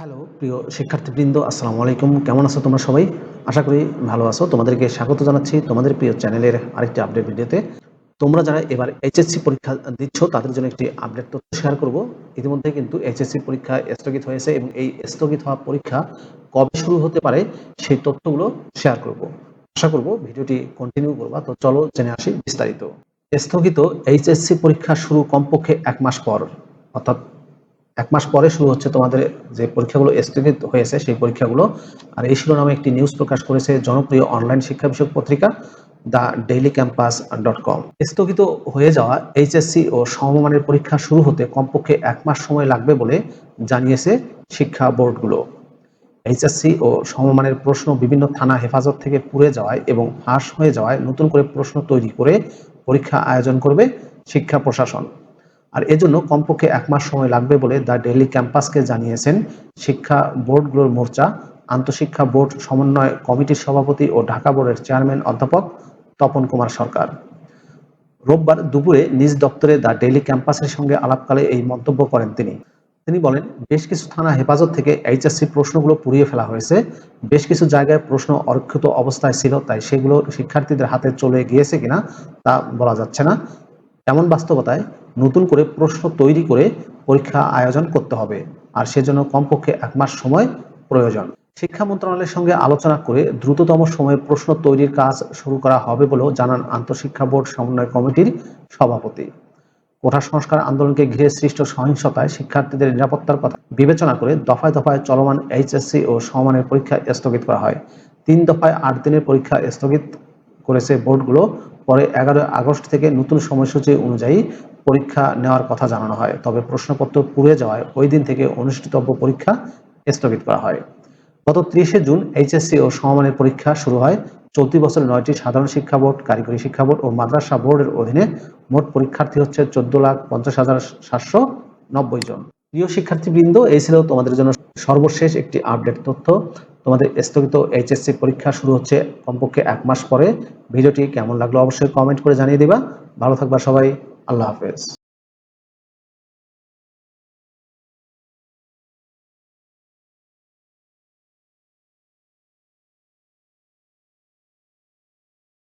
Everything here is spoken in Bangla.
হ্যালো, প্রিয় শিক্ষার্থীবৃন্দ, আসসালামু আলাইকুম। কেমন আছো তোমরা সবাই? আশা করি ভালো আছো। তোমাদেরকে স্বাগত জানাচ্ছি তোমাদের প্রিয় চ্যানেলের আরেকটি আপডেট ভিডিওতে। তোমরা যারা এবার এইচএসসি পরীক্ষা দিচ্ছ, তাদের জন্য একটি আপডেট তথ্য শেয়ার করব। ইতিমধ্যে কিন্তু এইচএসসি পরীক্ষা স্থগিত হয়েছে এবং এই স্থগিত হওয়া পরীক্ষা কবে শুরু হতে পারে, সেই তথ্যগুলো শেয়ার করব। আশা করব ভিডিওটি কন্টিনিউ করবা। তো চলো জেনে আসি বিস্তারিত। স্থগিত এইচএসসি পরীক্ষা শুরু কমপক্ষে এক মাস পর, অর্থাৎ এক মাস পরে শুরু হচ্ছে তোমাদের যে পরীক্ষাগুলো স্থগিত হয়েছে, সেই পরীক্ষাগুলো। আর এই শিরোনামে একটি নিউজ প্রকাশ করেছে জনপ্রিয় অনলাইন শিক্ষা বিষয়ক পত্রিকা, the daily campus dot com. স্থগিত হয়ে যাওয়া এইচএসসি ও সমমানের পরীক্ষা শুরু হতে কমপক্ষে এক মাস সময় লাগবে বলে জানিয়েছে শিক্ষা বোর্ডগুলো। এইচএসসি ও সমমানের প্রশ্ন বিভিন্ন থানা হেফাজত থেকে পুড়ে যাওয়ায় এবং ফাঁস হয়ে যাওয়ায় নতুন করে প্রশ্ন তৈরি করে পরীক্ষা আয়োজন করবে শিক্ষা প্রশাসন। আর এজন্য কমপক্ষে এক মাস সময় লাগবে বলে দ্য ডেইলি ক্যাম্পাসকে জানিয়েছেন শিক্ষা বোর্ডগুলোর মোর্চা। আন্তঃশিক্ষা বোর্ড সমন্বয় কমিটির সভাপতি ও ঢাকা বোর্ডের চেয়ারম্যান অধ্যাপক তপন কুমার সরকার। রোববার দুপুরে নিজ দপ্তরে দ্য ডেইলি ক্যাম্পাসের সঙ্গে আলাপকালে এই মন্তব্য করেন তিনি। তিনি বলেন, বেশ কিছু থানা হেফাজত থেকে এইচএসসি প্রশ্নগুলো পুড়িয়ে ফেলা হয়েছে। বেশ কিছু জায়গায় প্রশ্ন অরক্ষিত অবস্থায় ছিল, তাই সেগুলো শিক্ষার্থীদের হাতে চলে গিয়েছে কিনা তা বলা যাচ্ছে না। এমন বাস্তবতায় নতুন করে প্রশ্ন তৈরি করে পরীক্ষা আয়োজন করতে হবে, আর সেজন্য কমপক্ষে এক মাস সময় প্রয়োজন। শিক্ষা মন্ত্রণালয়ের সঙ্গে আলোচনা করে দ্রুততম সময়ে প্রশ্ন তৈরির কাজ শুরু করা হবে বলেও জানান আন্তঃশিক্ষা বোর্ড সমন্বয় কমিটির সভাপতি। কোঠা সংস্কার আন্দোলনকে ঘিরে সৃষ্ট সহিংসতায় শিক্ষার্থীদের নিরাপত্তার কথা বিবেচনা করে দফায় দফায় চলমান এইচএসসি ও সমমানের পরীক্ষা স্থগিত করা হয়। তিন দফায় আট দিনের পরীক্ষা স্থগিত করেছে বোর্ডগুলো পরে এগারোই আগস্ট থেকে নতুন সময়সূচি অনুযায়ী পরীক্ষা নেওয়ার কথা জানানো হয়। তবে প্রশ্নপত্র পুড়ে যাওয়ায় ওই দিন থেকে অনুষ্ঠিতব্য পরীক্ষা স্থগিত করা হয়। গত ত্রিশে জুন এইচএসসি ও সমমানের পরীক্ষা শুরু হয়। চলতি বছর নয়টি সাধারণ শিক্ষা বোর্ড, কারিগরি শিক্ষা বোর্ড ও মাদ্রাসা বোর্ডের অধীনে মোট পরীক্ষার্থী হচ্ছে চোদ্দ লাখ পঞ্চাশ হাজার সাতশো নব্বই জন। প্রিয় শিক্ষার্থীবৃন্দ, এই ছিল তোমাদের জন্য সর্বশেষ একটি আপডেট তথ্য। তোমাদের স্থগিত এইচএসসি পরীক্ষা শুরু হচ্ছে কমপক্ষে এক মাস পরে। ভিডিওটি কেমন লাগল অবশ্যই কমেন্ট করে জানিয়ে দিবা। ভালো থাকবা সবাই। আল্লাহ হাফেজ।